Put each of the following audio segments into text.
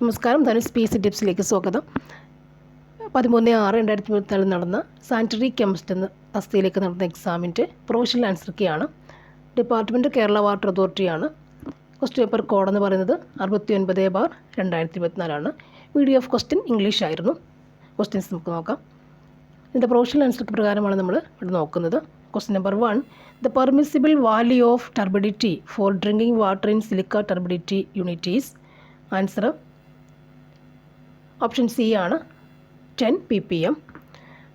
നമസ്കാരം. Dhanush P C ടിപ്സിലേക്ക് സ്വാഗതം. പതിമൂന്ന് ആറ് രണ്ടായിരത്തി ഇരുപത്തിനാലിൽ നടന്ന സാനിറ്ററി കെമിസ്റ്റ് എന്ന തസ്തിയിലേക്ക് നടന്ന എക്സാമിന്റെ പ്രൊഫഷണൽ ആൻസർ കീയാണ് ഡിപ്പാർട്ട്മെന്റ് കേരള വാട്ടർ അതോറിറ്റിയാണ് ക്വസ്റ്റ്യൻ പേപ്പർ കോഡ് എന്ന് പറയുന്നത് അറുപത്തി ഒൻപത് ബാർ രണ്ടായിരത്തി ഇരുപത്തിനാലാണ് വീഡിയോ ഓഫ് ക്വസ്റ്റ്യൻ ഇംഗ്ലീഷ് ആയിരുന്നു. ക്വസ്റ്റ്യൻസ് നമുക്ക് നോക്കാം. ഇതിന്റെ പ്രൊഫഷണൽ ആൻസർ പ്രകാരമാണ് നമ്മൾ ഇവിടെ നോക്കുന്നത്. Question number one the permissible value of turbidity for drinking water in silica turbidity unities. Answer option C ആണ് ten P P M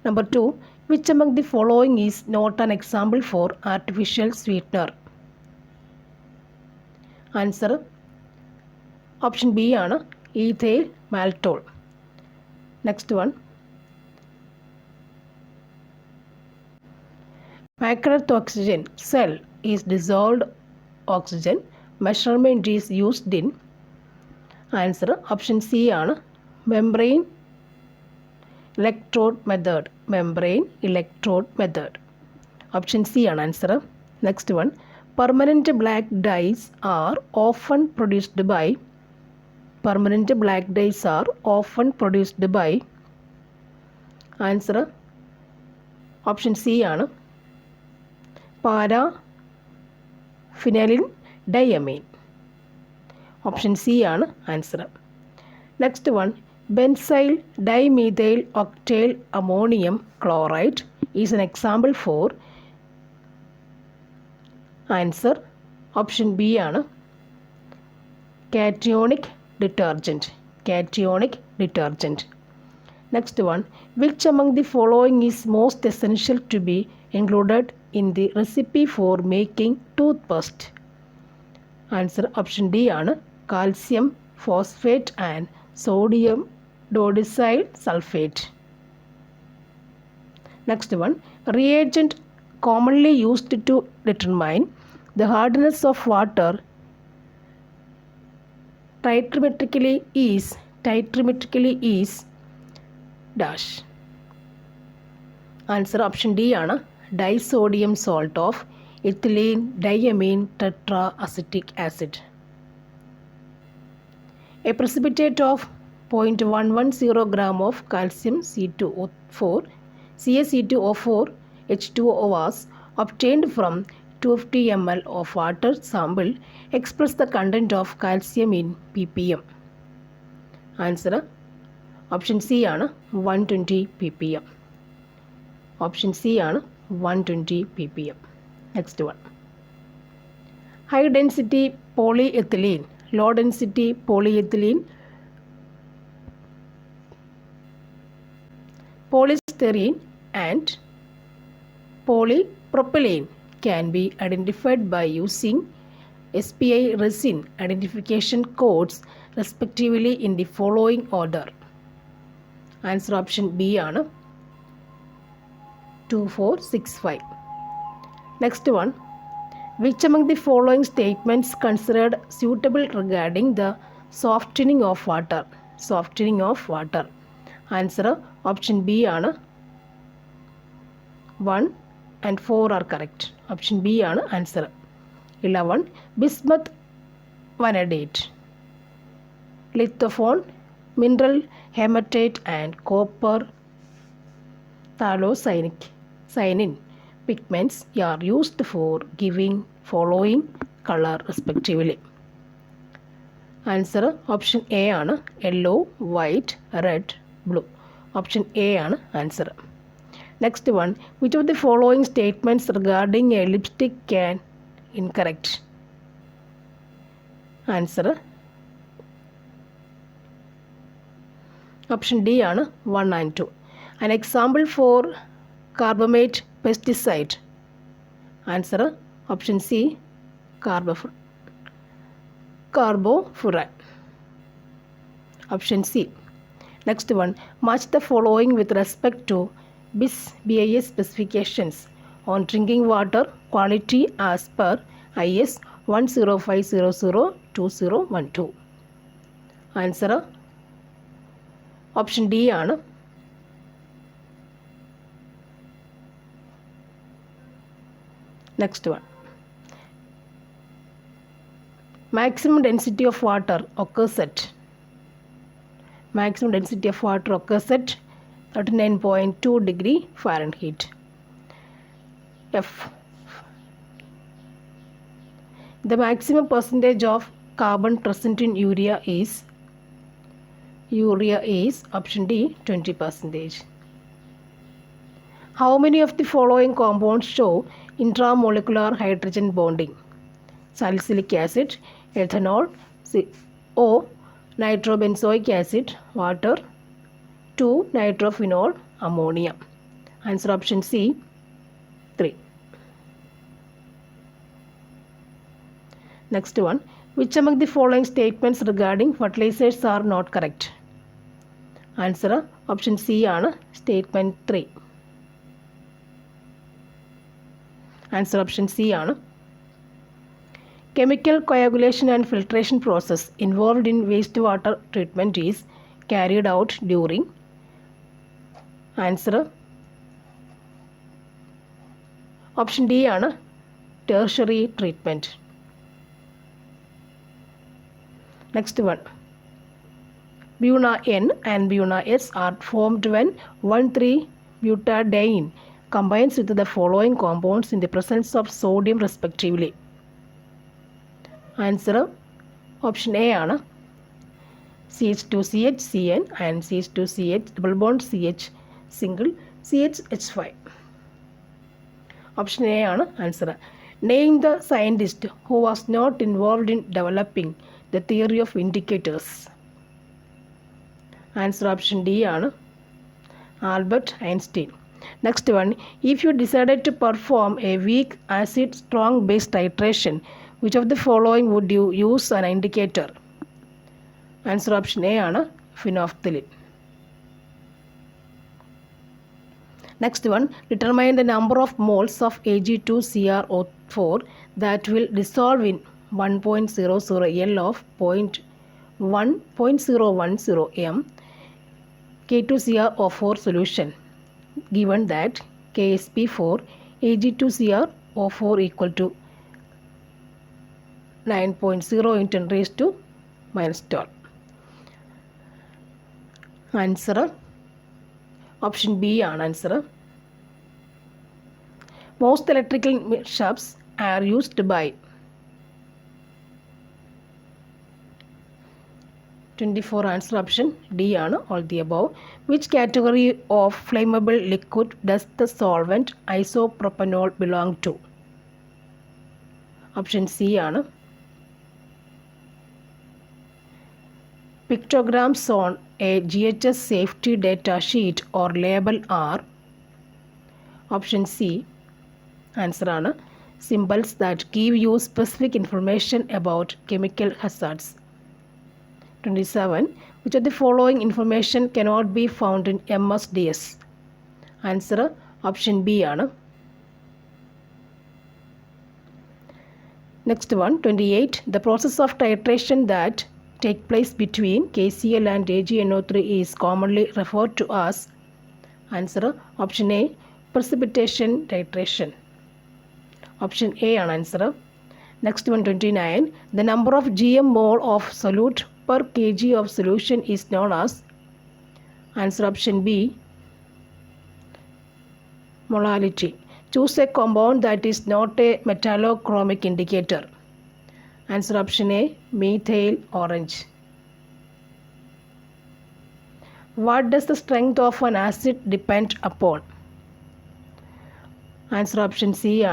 number two which among the following is not an example four artificial sweetener answer option B ആണ് ethyl മാൽട്ടോൾ next one Microwave oxygen cell is dissolved oxygen. Measurement is used in answer option C ആണ് membrane electrode method membrane electrode method option C ആണ് answer next one permanent black dyes are often produced by permanent black dyes are often produced by answer option C ആണ്. Para phenylene diamine option C ആണ് answer next one benzyl dimethyl octyl ammonium chloride is an example for answer option B ആണ് cationic detergent cationic detergent next one which among the following is most essential to B included in the recipe for making tooth paste answer option D ആണ് calcium phosphate and sodium ഡോഡിസൈൽ sulphate next one reagent commonly used to determine the hardness of water ടൈട്രിമെട്രിക്കലി is ടൈട്രിമെട്രിക്കലി is dash answer option D ആണ് disodium salt of ഇത്തിലീൻ diamine tetra acetic acid A precipitate of 0.110 gram of calcium C2O4 CaC2O4 H2O was obtained from 250 ml of water sample express the content of calcium in ppm answer option C ആണ് one twenty P P M option C ആണ് one twenty P P M next one high density poly ethylene law density poly ethylene polystyrene and polypropylene can be identified by using SPI resin identification codes respectively in the following order. Answer option B ആണ് 2465. Next one. Which among the following statements considered suitable regarding the softening of water? Softening of water. Answer option B ആണ് one and four are correct option B ആണ് answer eleven bismuth vanadate lithopone mineral hematite and copper താലോസൈനിക് സൈനിൻ pigments are used for giving following color respectively. Answer option A ആണ് yellow white red blue option A ആണ് answer next one which of the following statements regarding a lipstick can incorrect answer option D ആണ് one and two an example for carbamate pesticide answer option C കാർബോഫു കാർബോഫുറാൻ option C next one match the following with respect to BIS BIS specifications on drinking water quality as per IS 105002012. Answer option D ആണ് next one maximum density of water occurs at maximum density of water occurs at 39.2 degree Fahrenheit. F. The maximum percentage of carbon present in urea is urea is option D 20 percentage. How many of the following compounds show intramolecular hydrogen bonding? Salicylic acid, ethanol, C- O, nitrobenzoic acid, water, 2 nitrophenol, ammonia. Answer option C 3. Next one. Which among the following statements regarding fertilizers are not correct? Answer option C ആണ് statement three answer option C ആണ് chemical coagulation and filtration process involved in wastewater treatment is carried out during answer option D ആണ് tertiary treatment next one Buna N and Buna S are formed when 1,3-butadiene combines with the following compounds in the presence of sodium respectively. Answer option A ആണ് C H two C H C N and C H two C H double bond C H single C H H five option A ആണ് answer name the scientist who was not involve in developing the theory of indicators answer option D ആണ് Albert Einstein next one if U decided to perform a weak acid strong base titration which of the following would you use an indicator answer option A ആണ് phenolphthalein Next one, determine the number of moles of Ag2CrO4 that will dissolve in 1.00 L of 0.1.010 m K2CrO4 solution given that KSP4 Ag2CrO4 equal to 9.0 into 10 raised to minus 12. Answer option B ആണ് answer most electrical Shapps are used by twenty four answer option D ആണ് all the above which category of flammable liquid does the solvent ഐസോപ്രൊപ്പനോൾ belong to option C ആണ് Pictograms on a GHS safety data sheet or label are option C answer ആണ് symbols that give you specific information about chemical hazards 27 which of the following information cannot be found in MSDS answer option B ആണ് next one 28 the process of titration that take place between KCl and AgNO3 is commonly referred to as answer option A precipitation titration. Option A ആണ് answer. Next one 29 the number of GM mole of solute per kg of solution is known as answer option B molality. Choose a compound that is not a metallochromic indicator Answer option A methyl orange. What does the strength of an acid depend upon? Answer option C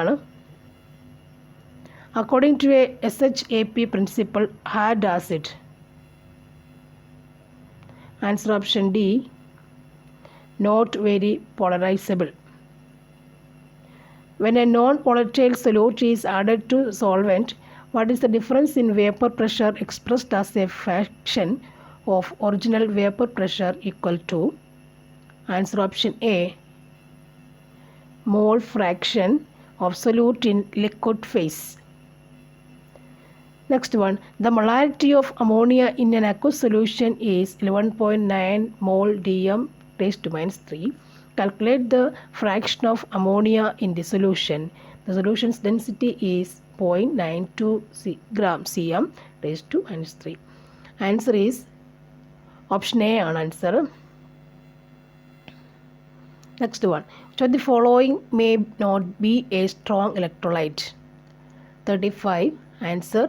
According to a SHAP principle, hard acid. Answer option D not very polarizable. When a non-volatile solute is added to solvent, what is the difference in vapor pressure expressed as a fraction of original vapor pressure equal to? Answer option A mole fraction of solute in liquid phase. Next one the molarity of ammonia in an aqueous solution is 11.9 mole dm raised to minus 3 calculate the fraction of ammonia in the solution. The solution's density is 0.92 gram cm raised to minus 3. Answer is option A on answer. Next one. Which of the following may not be a strong electrolyte? 35. Answer.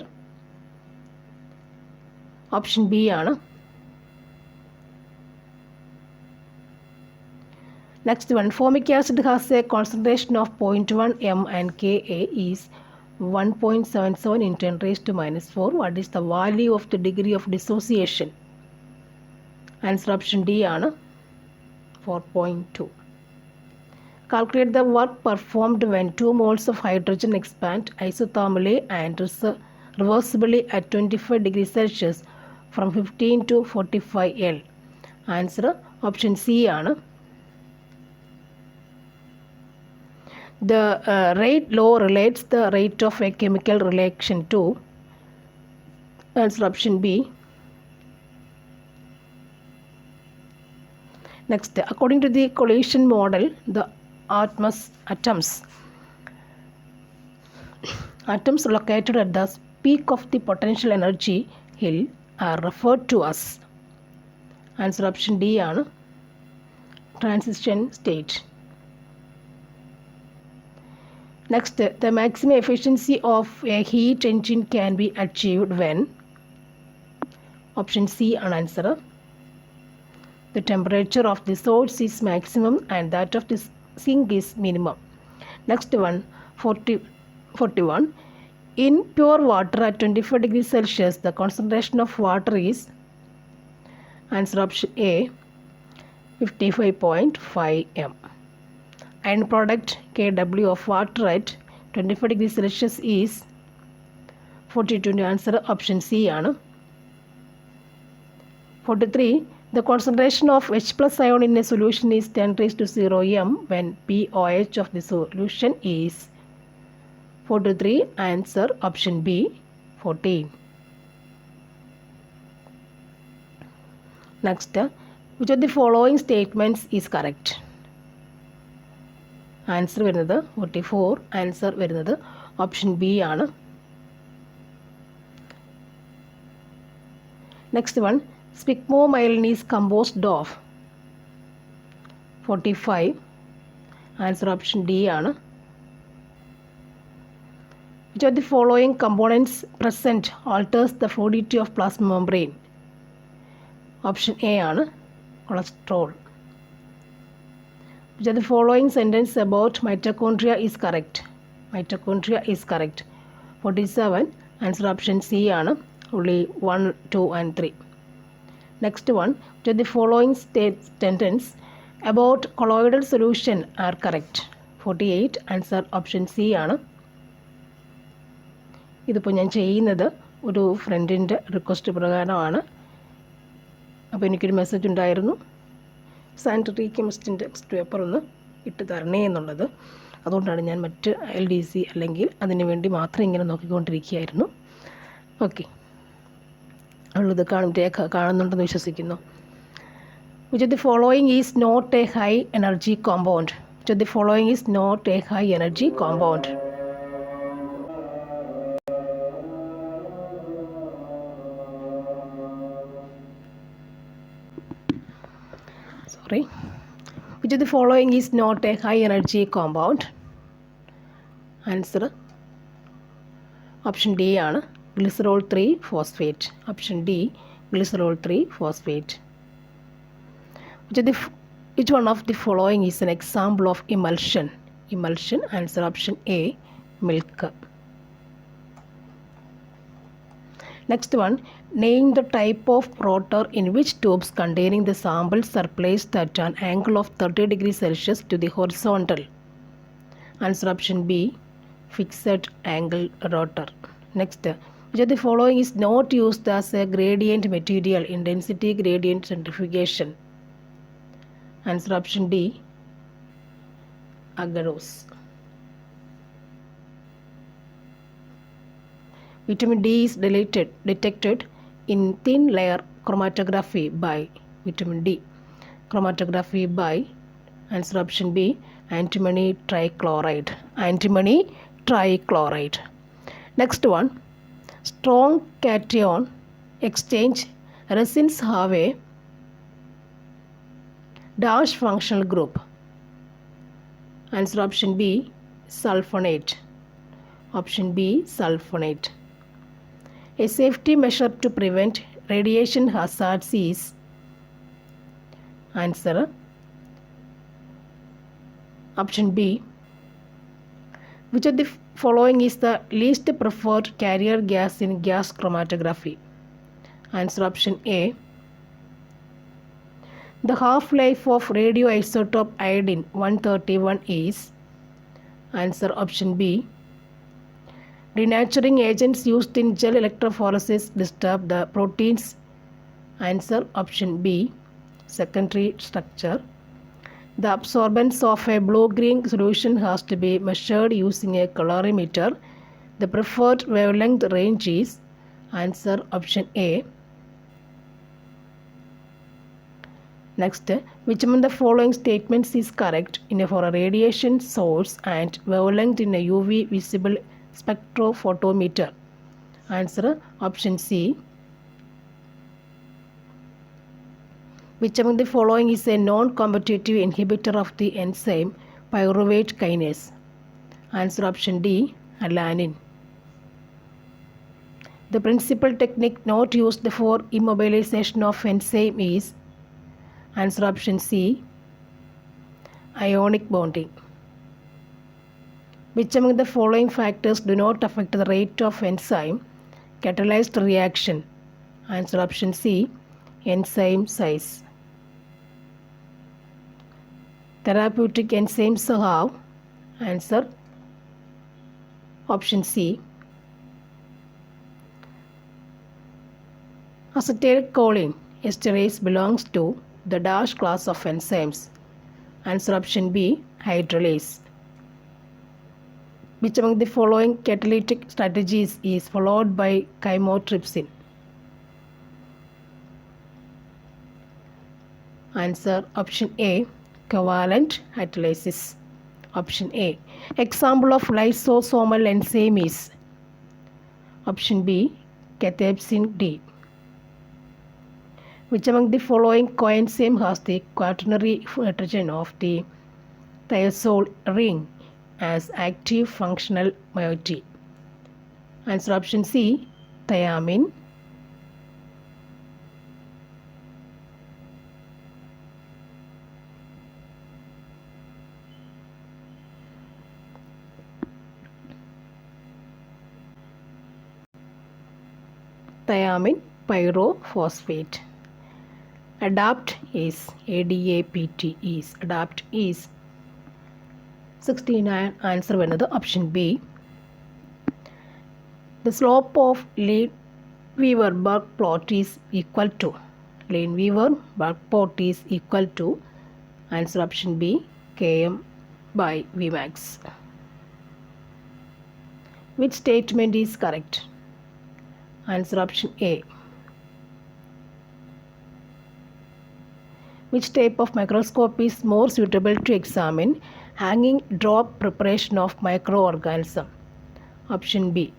Option B on Next one, formic acid has a concentration of 0.1 m and Ka is 1.77 in 10 raised to minus 4. What is the value of the degree of dissociation? Answer option D ആണ് 4.2. Calculate the work performed when 2 moles of hydrogen expand isothermally and reversibly at 25 degrees Celsius from 15 to 45 L. Answer option C ആണ് The uh, rate law relates the rate of a chemical reaction to answer option B. Next, according to the collision model, the atmos, atoms atoms located at the peak of the potential energy hill are referred to as answer option D ആണ് transition state. Next, the maximum efficiency of a heat engine can be achieved when option C an answer. The temperature of the source is maximum and that of the sink is minimum. Next one, 40, 41. In pure water at 25 degrees Celsius, the concentration of water is answer option A 55.5 m. End product Kw of water at 25 degrees Celsius is 42 answer option C ആണ്. 43 the concentration of H plus ion in a solution is 10 raised to 0 m when pOH of the solution is 43 answer option B 14 next which of the following statements is correct answer വരുന്നത് forty four answer വരുന്നത് option B ആണ്. Next one സ്പിക്മോ is composed of forty five answer option D ആണ്. Which of the following components present alters the fluidity of plasma membrane option A ആണ് cholesterol which of the following sentence about mitochondria is correct mitochondria is correct 47 answer option c ആണ് only 1 2 and 3 next one which of the following state sentence about colloidal solution are correct 48 answer option c ആണ് ഇതിപ്പോൾ ഞാൻ ചെയ്യുന്നത് ഒരു ഫ്രണ്ടിന്റെ request പ്രകാരമാണ് അപ്പോൾ എനിക്കൊരു മെസ്സേജ് ഉണ്ടായിരുന്നു സാനിറ്ററി കെമിസ്റ്റിന്റെ ടെക്സ്റ്റ് പേപ്പർ ഒന്ന് ഇട്ട് തരണേ എന്നുള്ളത്. അതുകൊണ്ടാണ് ഞാൻ മറ്റ് എൽ ഡി സി അല്ലെങ്കിൽ അതിന് വേണ്ടി മാത്രം ഇങ്ങനെ നോക്കിക്കൊണ്ടിരിക്കുകയായിരുന്നു. ഓക്കെ. ഉള്ളത് കാണും രേഖ കാണുന്നുണ്ടെന്ന് വിശ്വസിക്കുന്നു. Which the following is not a high energy compound which the following is not a high energy compound sorry which of the following is not a high energy compound? Answer option d ആണ് glycerol 3 phosphate. Option d glycerol 3 phosphate. Which of the f- which one of the following is an example of emulsion? Emulsion answer option Next one, name the type of rotor in which tubes containing the samples are placed at an angle of 30 degrees Celsius to the horizontal. Answer option B, fixed angle rotor. Next, which of the following is not used as a gradient material in density gradient centrifugation? Answer option D, agarose. Vitamin D is deleted, detected in thin layer chromatography by vitamin D. Chromatography by answer option B antimony trichloride. Antimony trichloride. Next one strong cation exchange resins have a dash functional group? Answer option B sulfonate. Option B sulfonate. A safety measure to prevent radiation hazards is answer option B. Which of the following is the least preferred carrier gas in gas chromatography? Answer option A. The half life of radioisotope iodine 131 is answer option B. Denaturing agents used in gel electrophoresis disturb the proteins. Answer option B. Secondary structure. The absorbance of a blue-green solution has to be measured using a colorimeter. The preferred wavelength range is answer option A. Next, which among the following statements is correct in a, for a radiation source and wavelength in a UV visible spectrophotometer? Answer option C. Which among the following is a non-competitive inhibitor of the enzyme pyruvate kinase? Answer option D. Alanine. The principal technique not used for immobilization of enzyme is answer option C. Ionic bonding. Which among the following factors do not affect the rate of enzyme catalyzed reaction? Answer option C. Enzyme size. Therapeutic enzymes have answer option C. Acetylcholine esterase belongs to the dash class of enzymes. Answer option B. Hydrolase. Which among the following catalytic strategies is followed by chymotrypsin? Answer option A. Covalent hydrolysis. Option A. Example of lysosomal enzyme is option B. Cathepsin D. Which among the following coenzyme has the quaternary nitrogen of the thiazole ring as active functional moiety? Answer option C. Thiamine. thiamine pyrophosphate. Adapt is ADAPT is adapt is 69 answer വരുന്നത് option B The slope of Lane-Weaver Burke plot is equal to Lane-Weaver Burke plot is equal to answer option B Km by Vmax. Which statement is correct? Answer option A. Which type of microscope is more suitable to examine hanging drop preparation of microorganism? Option B.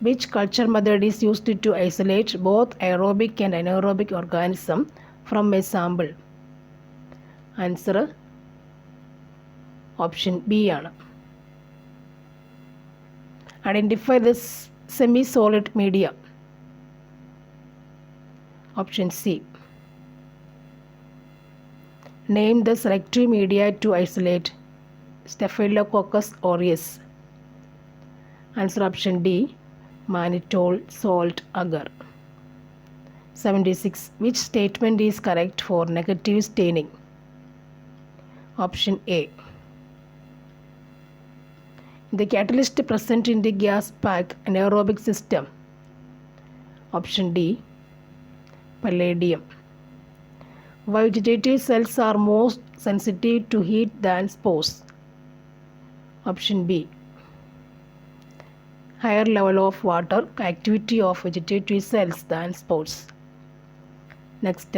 Which culture method is used to isolate both aerobic and anaerobic organism from a sample? Answer option B Identify the semi-solid media. Option C. Name the selective media to isolate Staphylococcus aureus. Answer option D. Mannitol salt agar. 76. Which statement is correct for negative staining? Option A. The catalyst present in the gas pack anaerobic system. Option D. Palladium. Vegetative cells are more sensitive to heat than spores? Option B. Higher level of water activity of vegetative cells than spores. Next,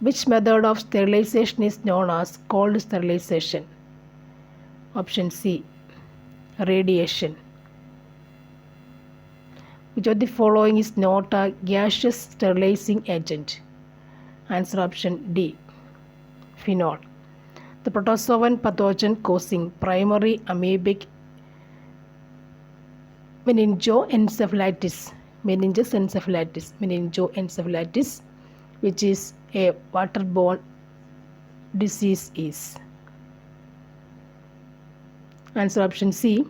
which method of sterilization is known as cold sterilization? Option C. Radiation. Which of the following is not a gaseous sterilizing agent? Answer option D. Phenol. The protozoan pathogen causing primary amoebic meningoencephalitis, meningoencephalitis, meningoencephalitis, which is a waterborne disease is. Answer option C.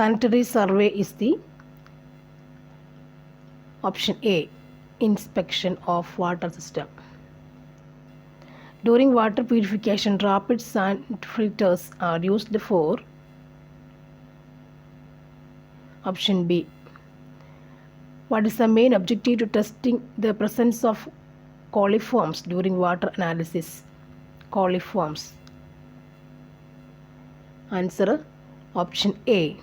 Sanitary survey is the option A. Inspection of water system. During water purification, rapid sand filters are used for option B. What is the main objective to testing the presence of coliforms during water analysis? Coliforms. Answer option A.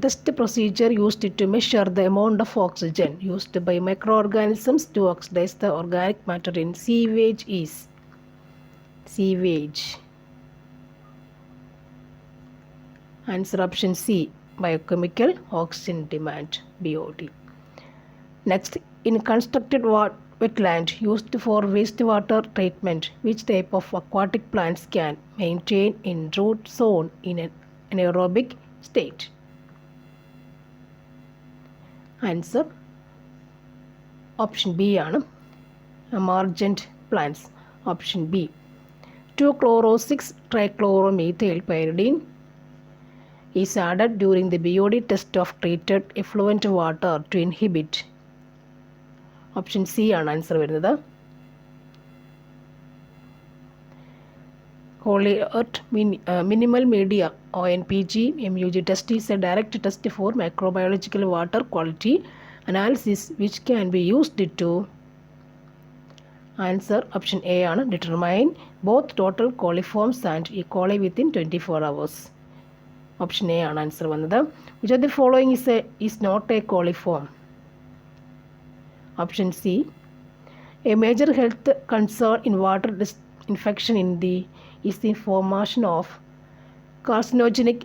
Test procedure used to measure the amount of oxygen used by microorganisms to oxidize the organic matter in sewage is sewage. Answer option C biochemical oxygen demand BOD. Next, in constructed wetland used for wastewater treatment, which type of aquatic plants can maintain in root zone in an anaerobic state? Answer option B ആണ് emergent plants option B two trichloro trichloromethyl pyridine is added during the BOD test of treated effluent water to inhibit option C ആണ് answer വരുന്നത്. Colliert min, uh, minimal media ONPG MUG test is a direct test for microbiological water quality analysis which can be used to answer option A ആണ് determine both total coliforms and E. coli within 24 hours. Option A ആണ് answer വന്നത് which of the following is A is not a coliform option C a major health concern in water infection in the is the formation of carcinogenic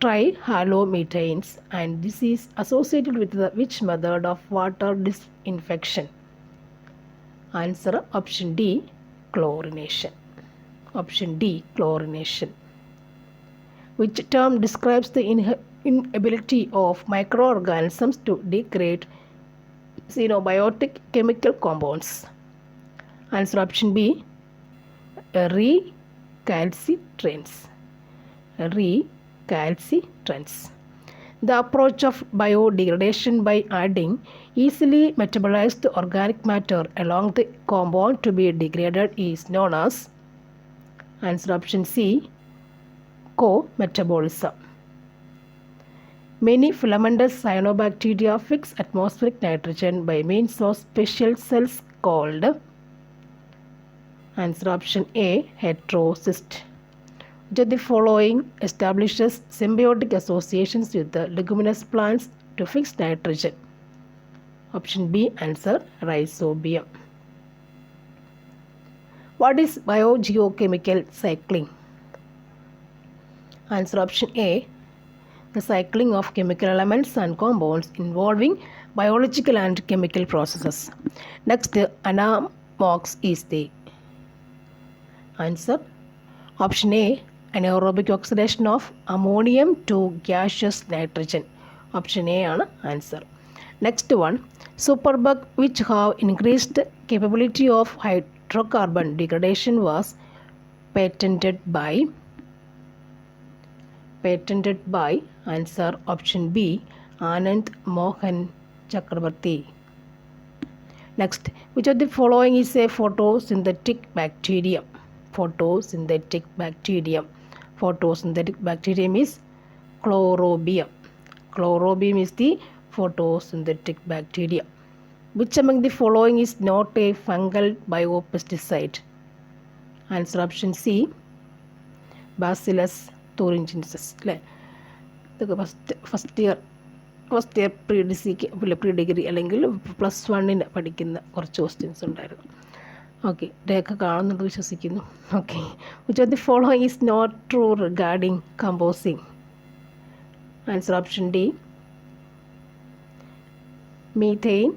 trihalomethanes and this is associated with the which method of water disinfection? Answer option d chlorination. Option d chlorination. Which term describes the inability of microorganisms to degrade xenobiotic chemical compounds? Answer option b recalcitrants recalcitrants the approach of biodegradation by adding easily metabolized organic matter along the compound to be degraded is known as answer option c co-metabolism. Many filamentous cyanobacteria fix atmospheric nitrogen by means of special cells called Answer option A heterocyst. Of the following establishes symbiotic associations with the leguminous plants to fix nitrogen? Option B answer rhizobium. What is biogeochemical cycling? Answer option A the cycling of chemical elements and compounds involving biological and chemical processes. Next, anamox is the Answer Option A Anaerobic oxidation of ammonium to gaseous nitrogen. Option A ആണ് answer. Next one Superbug which have increased capability of hydrocarbon degradation was patented by patented by answer option B Anand Mohan Chakrabarti. Next, which of the following is a photosynthetic bacterium? Photosynthetic bacterium. Photosynthetic bacterium is chlorobium. Chlorobium is the photosynthetic bacteria. Which among the following is not a fungal biopesticide? Answer option C. Bacillus thuringiensis. ഇതൊക്കെ first first year first year pre ഡിസിക്ക് pre degree അല്ലെങ്കിൽ plus വണ്ണിന് പഠിക്കുന്ന കുറച്ച് questions ഉണ്ടായിരുന്നു okay ഇവിടെയൊക്കെ കാണുന്നുണ്ട് വിശ്വസിക്കുന്നു. Okay which of the follow is not true regarding composting answer option D methane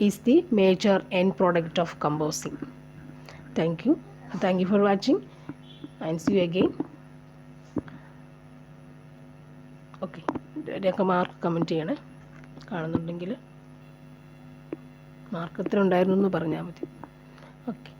is the major end product of composting thank you thank you for watching and see you again okay ഇവിടെയൊക്കെ mark comment ചെയ്യണേ. കാണുന്നുണ്ടെങ്കിൽ mark ഉണ്ടായിരുന്നു എന്ന് പറഞ്ഞാൽ മതി. Okay